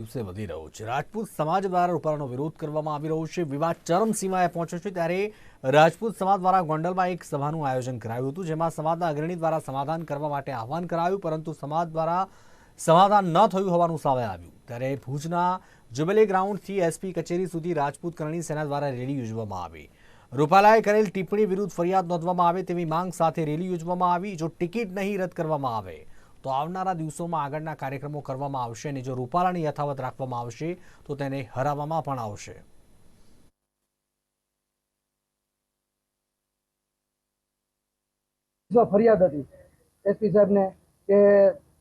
દિવસે વધી રહ્યો છે. રાજપૂત સમાજ દ્વારા રૂપાલાનો વિરોધ કરવામાં આવી રહ્યો છે. વિવાદ ચરમસીમાએ પહોંચ્યો છે. ત્યારે રાજપૂત સમાજ દ્વારા ગોંડલમાં એક સભાનું આયોજન કરાયું હતું, જેમાં સમાજના અગ્રણી દ્વારા સમાધાન કરવા માટે આહવાન કરાયું, પરંતુ સમાજ દ્વારા સમાધાન ન થયું હોવાનું સામે આવ્યું. ત્યારે ભુજના જુબેલી ગ્રાઉન્ડથી એસપી કચેરી સુધી રાજપૂત કરણી સેના દ્વારા રેલી યોજવામાં આવી. રૂપાલાએ કરેલ ટિપ્પણી વિરુદ્ધ ફરિયાદ નોંધવામાં આવે તેવી માંગ સાથે રેલી યોજવામાં આવી, જો ટિકિટ નહીં રદ કરવામાં આવે તો આવનારા દિવસોમાં આગળના કાર્યક્રમો કરવામાં આવશે અને જો રૂપાલાને યથાવત રાખવામાં આવશે, તો તેને હરાવવામાં પણ આવશે. ફરિયાદ હતી, એસપી સાહેબને કે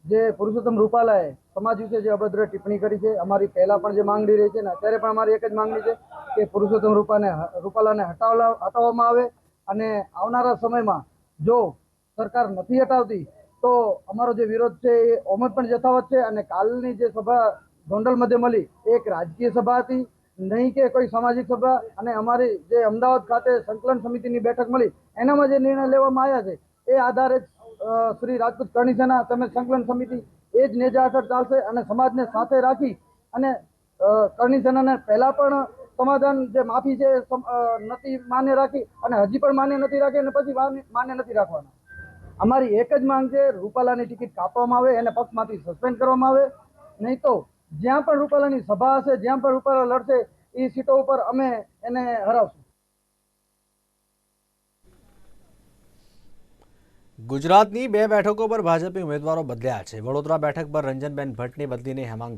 જે પુરુષોત્તમ રૂપાલાએ સમાજ વિશે જે અભદ્ર ટિપ્પણી કરી છે, અમારી પહેલા પણ જે માંગણી રહી છે ને અત્યારે પણ અમારી એક જ માંગણી છે કે પુરુષોત્તમ રૂપાને રૂપાલાને હટાવવા હટાવવામાં આવે અને આવનારા સમયમાં જો સરકાર નથી હટાવતી તો અમારો જે વિરોધ છે એ ઓમત પણ જથાવત છે અને કાલની જે સભા ગોંડલ મધ્ય મળી એક રાજકીય સભા હતી નહીં કે કોઈ સામાજિક સભા. અને અમારી જે અમદાવાદ ખાતે સંકલન સમિતિની બેઠક મળી એનામાં જે નિર્ણય લેવામાં આવ્યા છે એ આધારે શ્રી રાજપૂત કરણી સેના તેમજ સંકલન સમિતિ એ જ નેજા હેઠળ ચાલશે અને સમાજને સાથે રાખી અને અ, કરણી સેનાને પહેલા પણ સમાધાન જે માફી છે નથી માન્ય રાખી અને હજી પણ માન્ય નથી રાખી અને પછી માન્ય નથી રાખવાના. અમારી એક જ માંગ છે, રૂપાલાની ટિકિટ કાપવામાં આવે, એને પક્ષમાંથી સસ્પેન્ડ કરવામાં આવે. નહીં તો જ્યાં પણ રૂપાલાની સભા હશે, જ્યાં પણ રૂપાલા લડશે એ સીટો ઉપર અમે એને હરાવશું. ગુજરાતની બે બેઠકો પર ભાજપે ઉમેદવારો બદલ્યા છે. વડોદરા બેઠક પર રંજનબેન ભટ્ટને બદલીને હેમાંગ